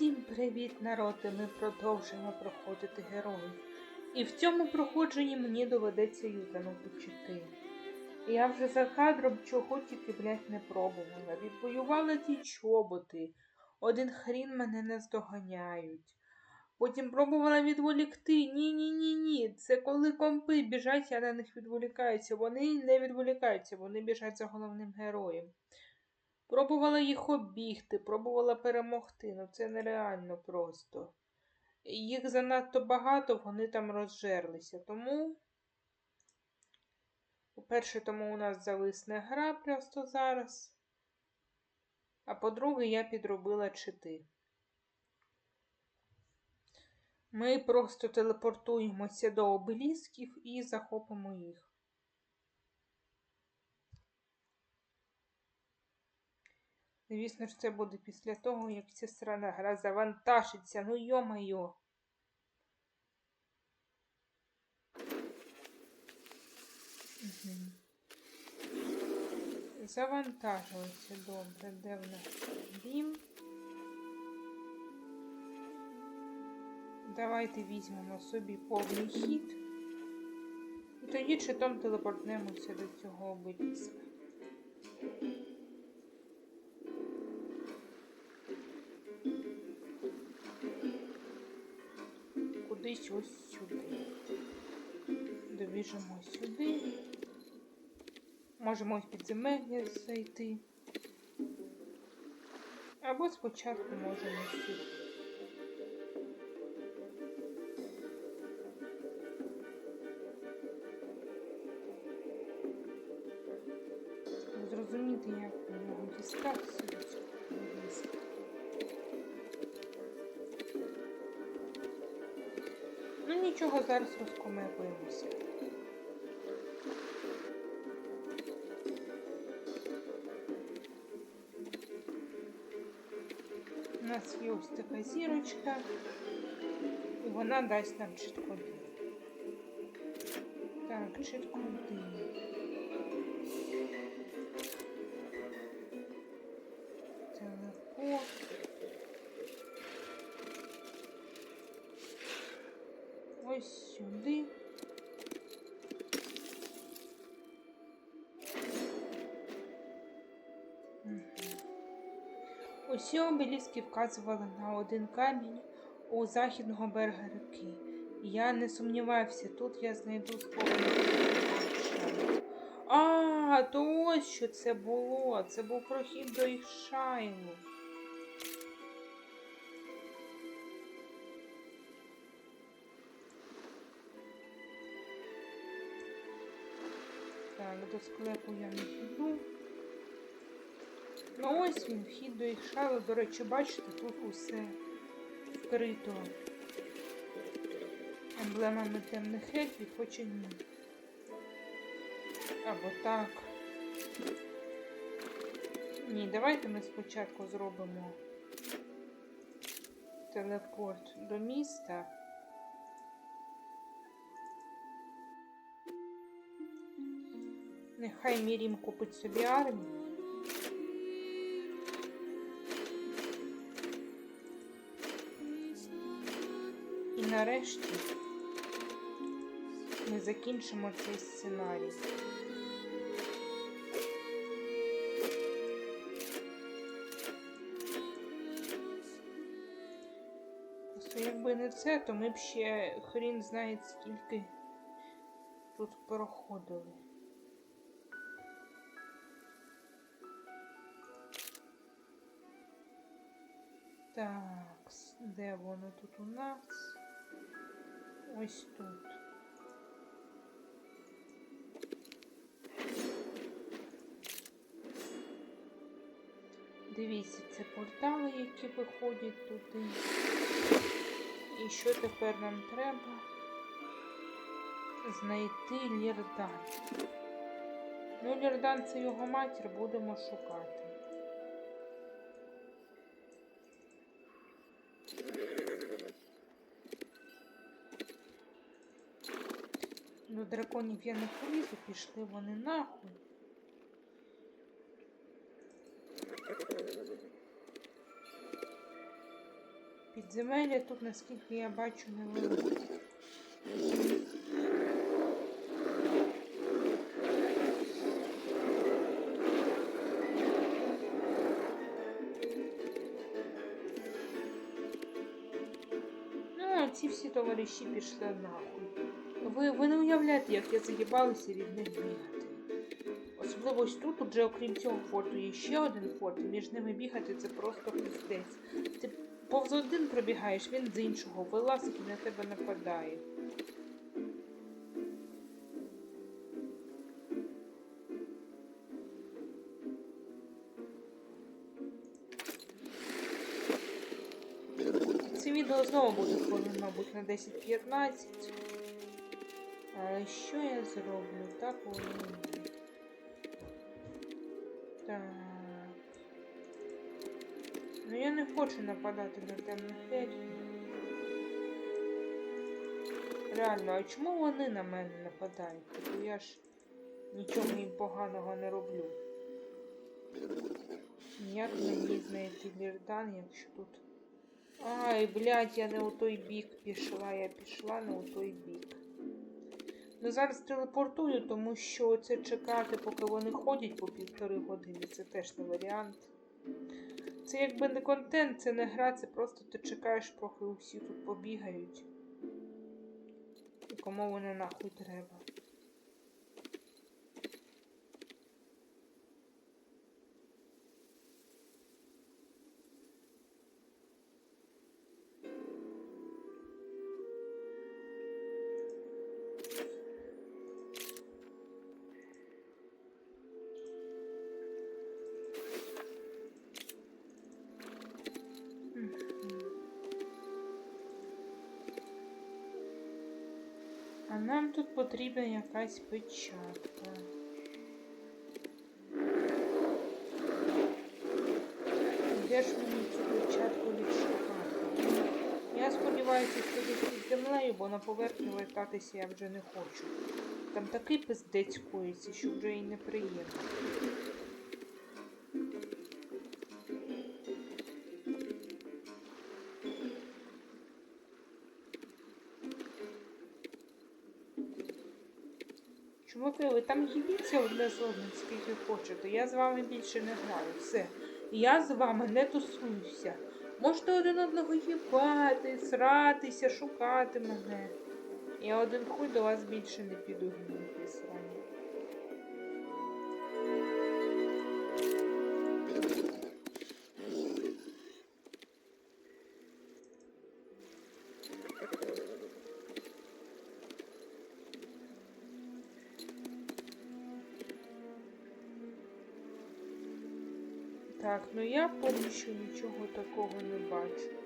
Всім привіт, народ! І Ми продовжуємо проходити героїв. І в цьому проходженні мені доведеться ютанути чити. Я вже за кадром чого тільки, блядь, не пробувала. Відвоювала ті чоботи. Один хрін мене не здоганяють. Потім пробувала відволікти. Ні, ні, ні, ні. Це коли компи біжать, я на них відволікаюся. Вони не відволікаються, вони біжать за головним героєм. Пробувала їх обігти, пробувала перемогти. Ну це нереально просто. Їх занадто багато, вони там розжерлися. Тому, по-перше, тому у нас зависне гра просто зараз. А по-друге, я підробила чити. Ми просто телепортуємося до обелісків і захопимо їх. Звісно ж, це буде після того, як ця срана гра завантажиться. Ну йо-майо. Завантажується добре, де в нас бім. Давайте візьмемо собі повний хід. І тоді читом телепортнемося до цього обеліска. Кудись ось сюди. Добіжимо сюди. Можемо в підземелля зайти. Або спочатку можемо сюди. Зрозуміти, як до нього дістатися нічого, зараз розкомекуємося. У нас є ось така зірочка, і вона дасть нам чіткоди. Так, чіткоди. Телепорт. Усі обеліски вказували на один камінь у західного берега реки. Я не сумнівався, тут я знайду схований. А, то ось що це було. Це був прохід до їх шайну. Так, до склепу я не піду. Ну ось він, вхід до їх шайла. До речі, бачите, тут усе вкрито емблемами темних ельфів, хоча ні. Або так. Ні, давайте ми спочатку зробимо телепорт до міста. Нехай Мірім купить собі армію. Нарешті ми закінчимо цей сценарій. Просто якби не це, то ми б ще хрін знає скільки тут проходили. Так, де воно тут у нас? Ось тут. Дивіться, це портали, які виходять туди. І що тепер нам треба? Знайти Лірдан. Ну, Лірдан це його матір, будемо шукати. До драконів я не полізу, пішли вони нахуй. Підземелля тут, наскільки я бачу, невелике. Ну, а ці всі товариші пішли нахуй. Ви, ви не уявляєте, як я заїбалася від них бігати. Особливо ось тут, уже окрім цього форту, є ще один форт, і між ними бігати це просто пиздець. Ти повз один пробігаєш, він з іншого вилазить і на тебе нападає. Це відео знову буде хвилин, мабуть, на 10-15. А що я зроблю? Так, воно. Так. Ну я не хочу нападати на темних фермів. Реально, а чому вони на мене нападають? Тобто я ж нічого їм поганого не роблю. Як мені знайти Лірдан, якщо тут. Ай, блядь, я не у той бік пішла, я пішла не у той бік. Ну зараз телепортую, тому що це чекати, поки вони ходять по півтори години, це теж не варіант. Це якби не контент, це не гра, це просто ти чекаєш, поки усі тут побігають. І кому вони нахуй треба. Нам тут потрібна якась печатка. Де ж мені цю печатку відшукати? Я сподіваюся, що десь під землею, бо на поверхню летатися я вже не хочу. Там такий пиздець коїться, що вже і неприємно. Ви там їдіться одне з одним, скільки хочете. Я з вами більше не граю. Все. Я з вами не тусуюся. Можете один одного їбати, сратися, шукати мене. Я один хуй до вас більше не піду гнути срані. Так, ну я поки що нічого такого не бачу.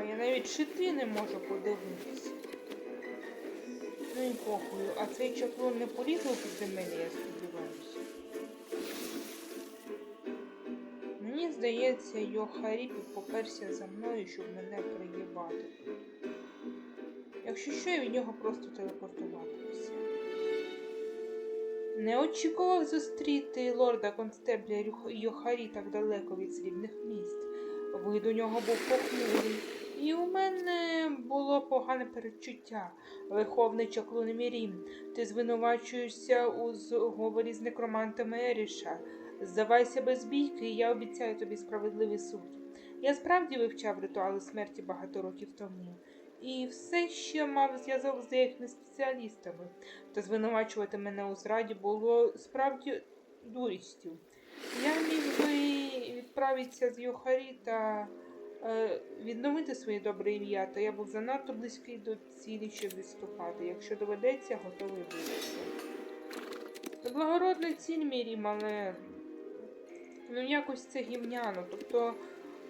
А, я навіть шити не можу подивитися. Ну і похуй. А цей чаклун не порізав підземелля, я сподіваюся. Мені здається, Йохаріпі поперся за мною, щоб мене приїбати. Якщо що, я від нього просто телепортуватимуся. Не очікував зустріти лорда констебля Йохарі так далеко від срібних міст. Вид у нього був похмурий, і у мене було погане передчуття. Верховний чаклун Мірім, ти звинувачуєшся у зговорі з некромантами Еріша. Здавайся без бійки, і я обіцяю тобі справедливий суд. Я справді вивчав ритуали смерті багато років тому. І все ще мав зв'язок з деякими спеціалістами, та звинувачувати мене у зраді було справді дурістю. Я міг би відправитися з Йохарі та відновити своє добре ім'я, та я був занадто близький до цілі, щоб відступати. Якщо доведеться, готовий. Це благородна ціль, Мірім, але ну якось це гівняно. Тобто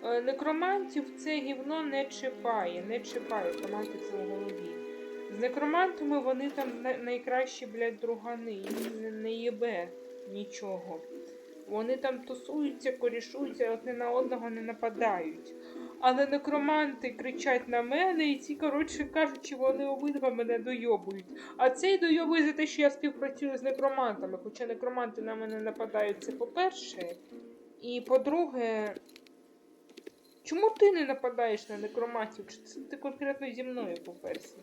е, некромантів це гівно не чіпає, не чіпає, тримайте це в голові. З некромантами вони там найкращі, блядь, другани. Їм не їбе нічого. Вони там тусуються, корішуються, одне на одного не нападають. Але некроманти кричать на мене, і ці, коротше кажучи, вони обидва мене дойобують. А цей дойобує за те, що я співпрацюю з некромантами. Хоча некроманти на мене нападають, це по-перше. І по-друге, чому ти не нападаєш на некромантів? Чи це ти конкретно зі мною по-перше?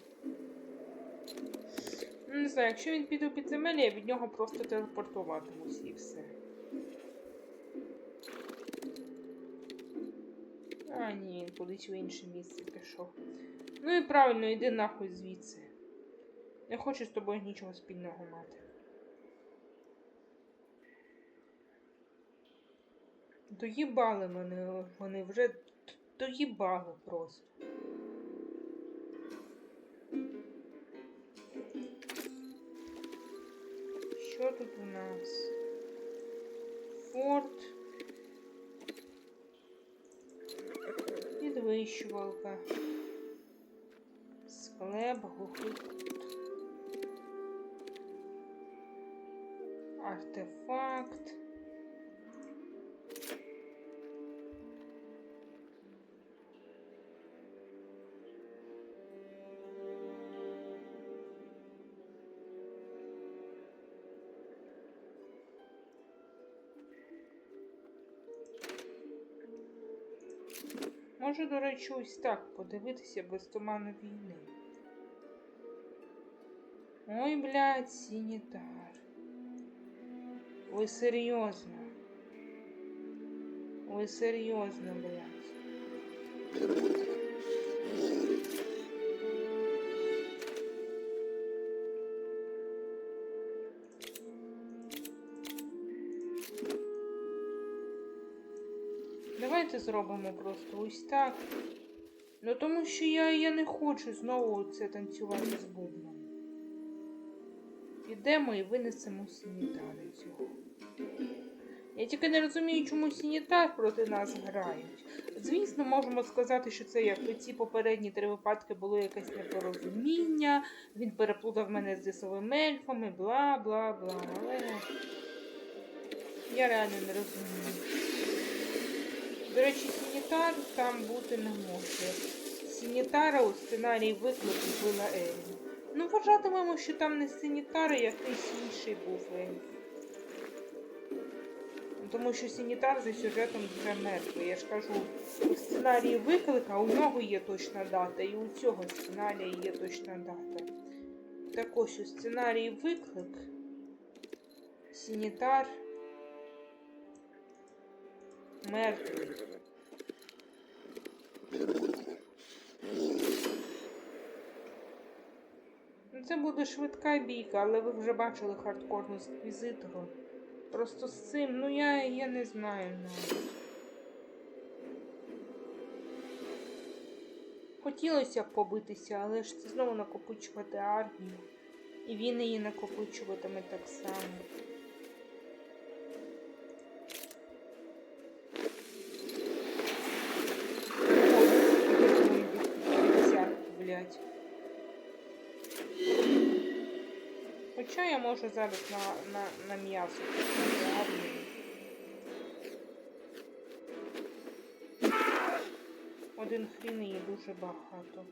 Ну, Не знаю, якщо він піде у підземелля, я від нього просто телепортуватимусь і все. А, ні, він кудись в інше місце пішов. Ну і правильно, йди нахуй звідси. Не хочу з тобою нічого спільного мати. Доїбали мене, вони вже доїбали просто. Що тут у нас? Форт. Підвищувалка. Склеп, глухий. Артефакт. Може, до речі, ось так подивитися без туману війни. Ой, блядь, сінітар. Ви серйозно? Ви серйозно, блядь? Давайте зробимо просто ось так. Ну тому що я, я не хочу знову це танцювати з бубном. Підемо і винесемо сінітари цього. Я тільки не розумію, чому сінітар проти нас грають. Звісно, можемо сказати, що це як ці попередні три випадки було якесь непорозуміння. Він переплутав мене з лісовими ельфами, бла бла бла. Але я реально не розумію. До речі, Сінітар там бути не може. Сінітара у сценарії виклику вбила Елі. Ну, вважатимемо, що там не Сінітар, а якийсь інший був Елі. Тому що Сінітар за сюжетом вже мертвий. Я ж кажу, у сценарії виклика у нього є точна дата, і у цього сценарія є точна дата. Так ось у сценарії виклик Сінітар мертвий. Ну, Це буде швидка бійка, але ви вже бачили хардкорну з. Просто з цим, ну я, я не знаю навіть. Хотілося б побитися, але ж це знову накопичувати армію. І він її накопичуватиме так само. Я можу зараз на, на, на м'ясо. Один хрін її дуже багато.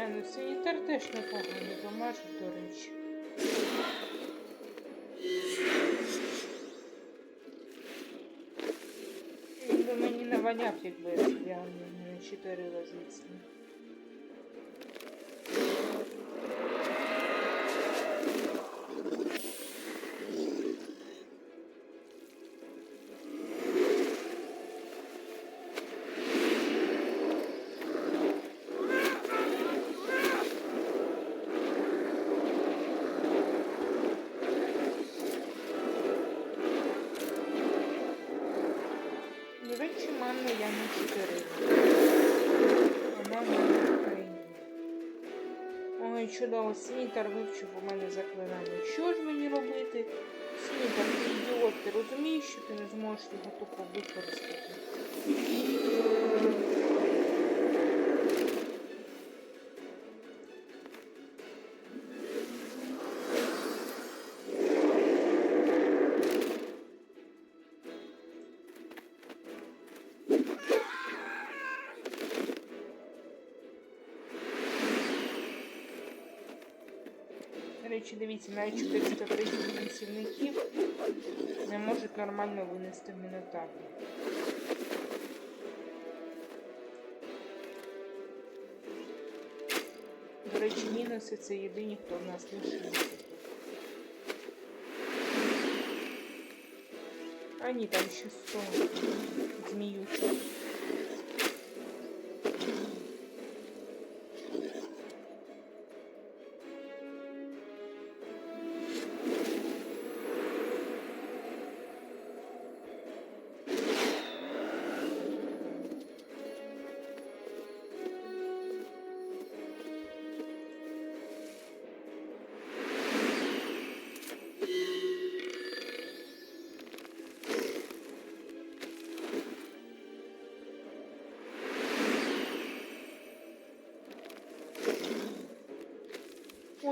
Бля, ну санітар теж непоганий, домажить, до речі. Він би мені наваняв, якби я не чотири рази чудово, Снітер вивчив у мене заклинання. Що ж мені робити? Снітер, ти ідіот, ти розумієш, що ти не зможеш його тупо використати? Речі, дивіться, навіть 430 танцівників не можуть нормально винести в мінотаврі. До речі, мінуси це єдині, хто в нас лишився. А ні, там ще 100 зміючих.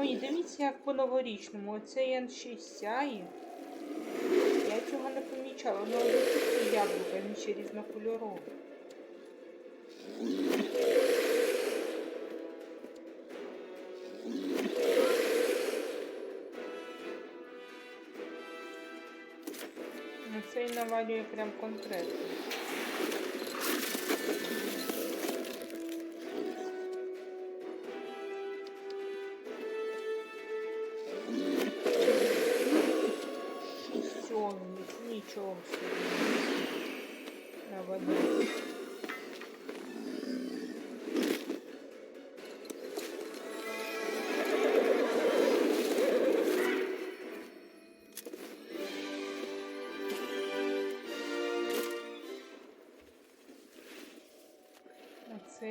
Ой, дивіться, як по-новорічному. Оцей Ян ще й сяє. Я цього не помічала. Ну, це яблука, він ще різнокольоровий. Ну, цей навалює прям конкретно.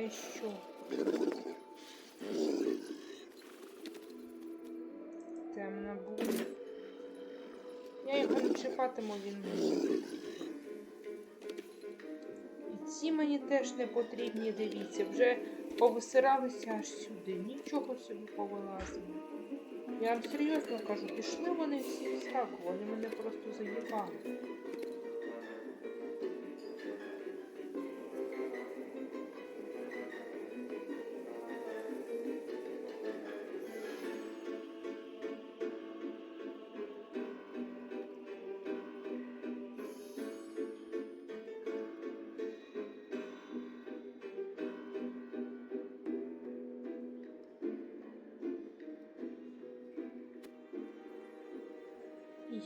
Це що? Темна буде. Я його не він. І ці мені теж не потрібні, дивіться, вже повисиралися аж сюди. Нічого собі повилазили. Я вам серйозно кажу, пішли вони всі в вони мене просто заїбали.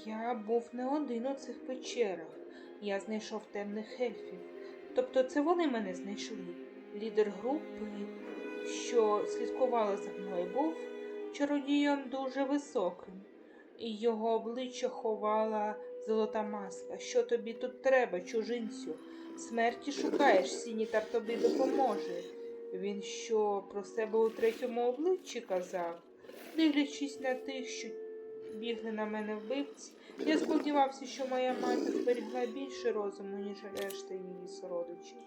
Я був не один у цих печерах. Я знайшов темних ельфів. Тобто це вони мене знайшли. Лідер групи, що слідкувала за мною, був чародієм дуже високим, і його обличчя ховала золота маска. Що тобі тут треба, чужинцю? Смерті шукаєш, Сінітар тобі допоможе. Він що про себе у третьому обличчі казав, дивлячись на тих, що бігли на мене вбивці. Я сподівався, що моя мати зберігла більше розуму, ніж решта її сородичів.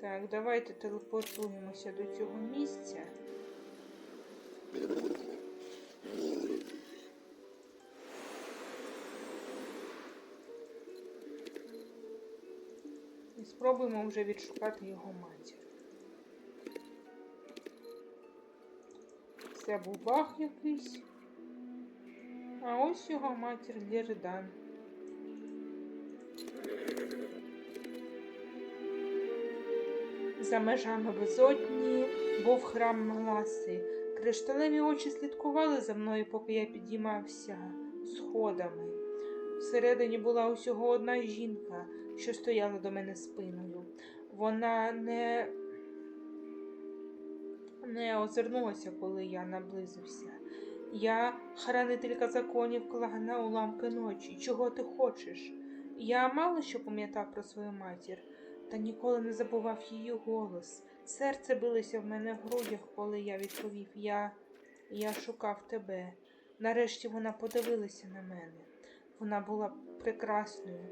Так, давайте телепортуємося до цього місця. Спробуємо вже відшукати його матір. Це був баг якийсь. А ось його матір Лірдан. За межами безодні був храм Маласи. Кришталеві очі слідкували за мною, поки я підіймався сходами. Всередині була усього одна жінка, що стояла до мене спиною. Вона не, не озирнулася, коли я наблизився. Я хранителька законів клагана уламки ночі. Чого ти хочеш? Я мало що пам'ятав про свою матір, та ніколи не забував її голос. Серце билося в мене в грудях, коли я відповів Я, я шукав тебе. Нарешті вона подивилася на мене. Вона була прекрасною,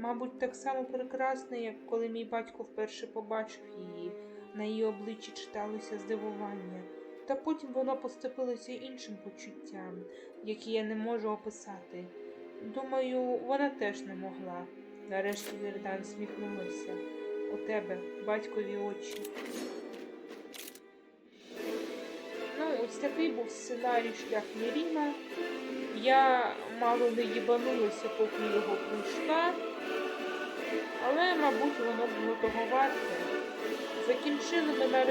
мабуть, так само прекрасною, як коли мій батько вперше побачив її. На її обличчі читалося здивування, та потім вона поступилася іншим почуттям, які я не можу описати. Думаю, вона теж не могла. Нарешті Вірдан сміхнулася. У тебе батькові очі. Ну, ось такий був сценарій шлях Міріна. Я мало не їбанулася, поки його пройшла, але, мабуть, воно було того. Закінчили ми нарешті.